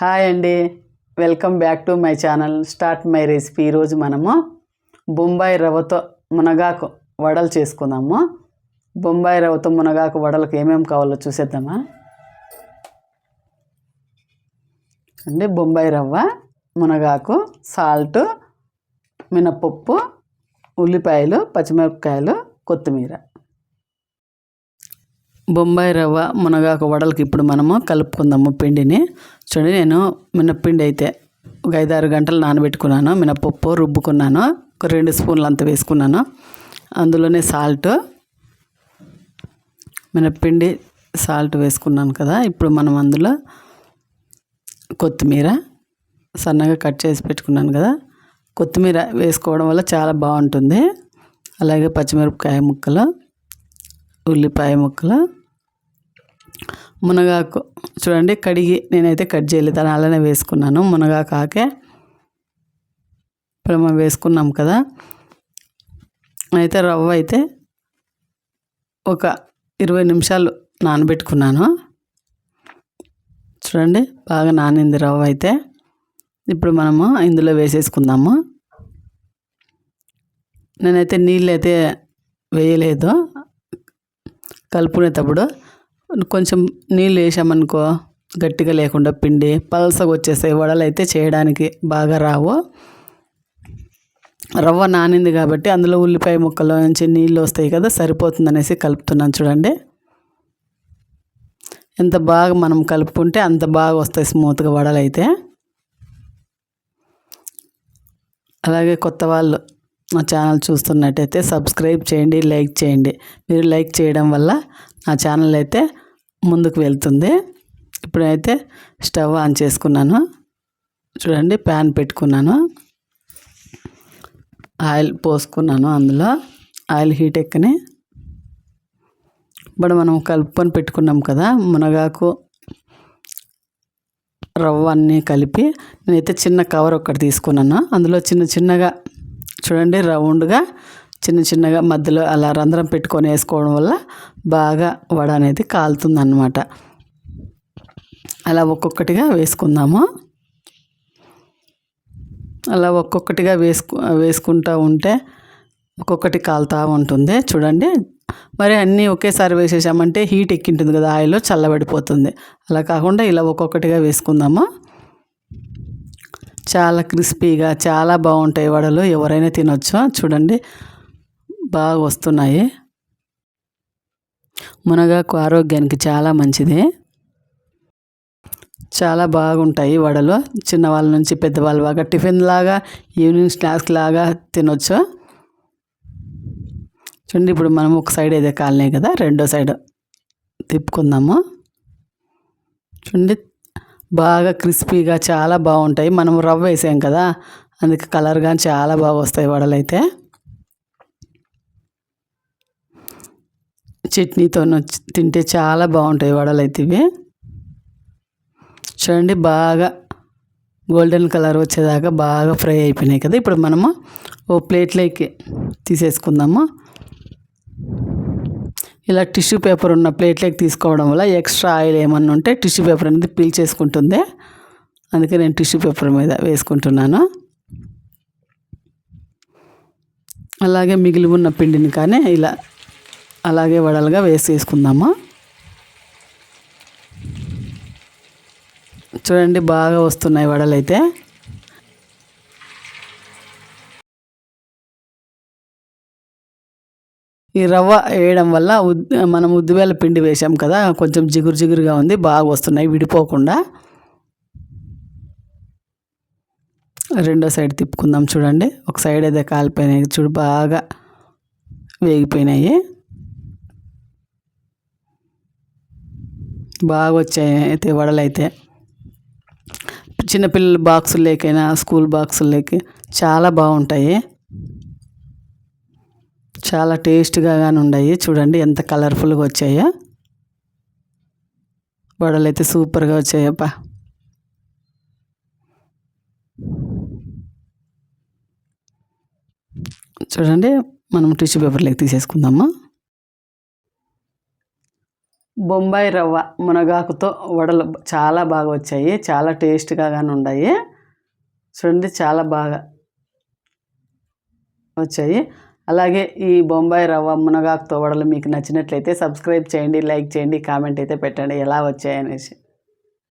Hi అండి. Welcome back to my channel. Start my recipe. ఈరోజు మనము బొంబాయి రవ్వతో మునగాకు వడలు చేసుకుందాము. బొంబాయి రవ్వతో మునగాకు వడలకు ఏమేమి కావాలో చూసేద్దామా? అండి బొంబాయి రవ్వ మునగాకు సాల్ట్ మినపప్పు ఉల్లిపాయలు పచ్చిమిరపకాయలు కొత్తిమీర. బొంబాయి రవ్వ మునగాకు వడలకి ఇప్పుడు మనము కలుపుకుందాము పిండిని. చూడండి నేను మినప్పిండి అయితే ఒక ఐదారు గంటలు నానబెట్టుకున్నాను. మినపప్పు రుబ్బుకున్నాను. ఒక రెండు స్పూన్లు అంత వేసుకున్నాను. అందులోనే సాల్ట్ మినప్పిండి సాల్ట్ వేసుకున్నాను కదా. ఇప్పుడు మనం అందులో కొత్తిమీర సన్నగా కట్ చేసి పెట్టుకున్నాను కదా. కొత్తిమీర వేసుకోవడం వల్ల చాలా బాగుంటుంది. అలాగే పచ్చిమిరపకాయ ముక్కలు ఉల్లిపాయ ముక్కలు మునగాకు. చూడండి కడిగి నేనైతే కట్ చేయలేదు. దాని అలానే వేసుకున్నాను. మునగాకు ఆకే ఇప్పుడు మనం వేసుకున్నాం కదా. అయితే రవ్వ అయితే ఒక ఇరవై నిమిషాలు నానబెట్టుకున్నాను. చూడండి బాగా నానింది రవ్వ అయితే. ఇప్పుడు మనము ఇందులో వేసేసుకుందాము. నేనైతే నీళ్ళు అయితే వేయలేదు. కలుపుకునేటప్పుడు కొంచెం నీళ్ళు వేసామనుకో గట్టిగా లేకుండా పిండి పలసగా వచ్చేస్తాయి వడలు అయితే చేయడానికి బాగా రావు. రవ్వ నానింది కాబట్టి అందులో ఉల్లిపాయ ముక్కలో నుంచి నీళ్ళు వస్తాయి కదా సరిపోతుంది అనేసి కలుపుతున్నాను చూడండి. ఎంత బాగా మనం కలుపుకుంటే అంత బాగా వస్తాయి స్మూత్గా వడలు అయితే అలాగే కొత్త వాళ్ళు నా ఛానల్ చూస్తున్నట్టయితే సబ్స్క్రైబ్ చేయండి లైక్ చేయండి. మీరు లైక్ చేయడం వల్ల నా ఛానల్ అయితే ముందుకు వెళ్తుంది. ఇప్పుడైతే స్టవ్ ఆన్ చేసుకున్నాను. చూడండి ప్యాన్ పెట్టుకున్నాను. ఆయిల్ పోసుకున్నాను అందులో. ఆయిల్ హీట్ ఎక్కని. ఇప్పుడు మనం కలుపుకొని పెట్టుకున్నాం కదా మునగాకు రవ్వ అన్నీ కలిపి నేనైతే చిన్న కవర్ ఒకటి తీసుకున్నాను. అందులో చిన్న చిన్నగా చూడండి రౌండ్గా చిన్న చిన్నగా మధ్యలో అలా రంధ్రం పెట్టుకొని వేసుకోవడం వల్ల బాగా వడ అనేది కాలుతుంది అన్నమాట అలా ఒక్కొక్కటిగా వేసుకుందాము. అలా ఒక్కొక్కటిగా వేసుకు వేసుకుంటూ ఉంటే ఒక్కొక్కటి కాలుతూ ఉంటుంది. చూడండి మరి అన్నీ ఒకేసారి వేసేసామంటే హీట్ ఎక్కింటుంది కదా ఆయిల్లో చల్లబడిపోతుంది. అలా కాకుండా ఇలా ఒక్కొక్కటిగా వేసుకుందాము. చాలా క్రిస్పీగా చాలా బాగుంటాయి వడలు. ఎవరైనా తినొచ్చు? చూడండి. బాగా వస్తున్నాయి. మునగాకు ఆరోగ్యానికి చాలా మంచిది. చాలా బాగుంటాయి వడలు. చిన్నవాళ్ళ నుంచి పెద్దవాళ్ళ బాగా టిఫిన్ లాగా ఈవినింగ్ స్నాక్స్ లాగా తినొచ్చు? చూడండి ఇప్పుడు మనం ఒక సైడ్ అయితే కాలనీ కదా రెండో సైడ్ తిప్పుకుందాము. చూడండి బాగా క్రిస్పీగా చాలా బాగుంటాయి. మనం రవ్వ వేసాం కదా అందుకే కానీ చాలా బాగా వస్తాయి వడలైతే. చట్నీతో తింటే చాలా బాగుంటాయి వడలైతే ఇవి. చూడండి బాగా గోల్డెన్ కలర్ వచ్చేదాకా బాగా ఫ్రై అయిపోయినాయి కదా. ఇప్పుడు మనము ఓ ప్లేట్లోకి తీసేసుకుందాము. ఇలా టిష్యూ పేపర్ ఉన్న ప్లేట్లోకి తీసుకోవడం వల్ల ఎక్స్ట్రా ఆయిల్ ఏమన్నా ఉంటే టిష్యూ పేపర్ అనేది పీల్ చేసుకుంటుంది. అందుకే నేను టిష్యూ పేపర్ మీద వేసుకుంటున్నాను. అలాగే మిగిలి ఉన్న పిండిని కానీ ఇలా అలాగే వడలుగా వేసేసుకుందాము చూడండి బాగా వస్తున్నాయి వడలైతే. ఈ రవ్వ వేయడం వల్ల మనం ఉద్దివేల పిండి వేసాం కదా కొంచెం జిగురు జిగురుగా ఉంది బాగా వస్తున్నాయి విడిపోకుండా. రెండో సైడ్ తిప్పుకుందాం చూడండి. ఒక సైడ్ అయితే కాలిపోయినాయి చూడు బాగా వేగిపోయినాయి. బాగా వచ్చాయి అయితే వడలైతే. చిన్నపిల్లల బాక్సుల్లోకైనా స్కూల్ బాక్సుల్లోకి చాలా బాగుంటాయి. చాలా టేస్ట్గా కానీ ఉన్నాయి చూడండి ఎంత కలర్ఫుల్గా వచ్చాయో. వడలు అయితే సూపర్గా వచ్చాయప్పా చూడండి మనం టిష్యూ పేపర్లోకి తీసేసుకుందామా. బొంబాయి రవ్వ మునగాకుతో వడలు చాలా బాగా వచ్చాయి. చాలా టేస్ట్గా కానీ ఉన్నాయి చూడండి చాలా బాగా వచ్చాయి. అలాగే ఈ బొంబాయి రవ్వ మునగాకు తోవడలు మీకు నచ్చినట్లయితే సబ్స్క్రైబ్ చేయండి లైక్ చేయండి కామెంట్ అయితే పెట్టండి. ఎలా వచ్చాయనేసి.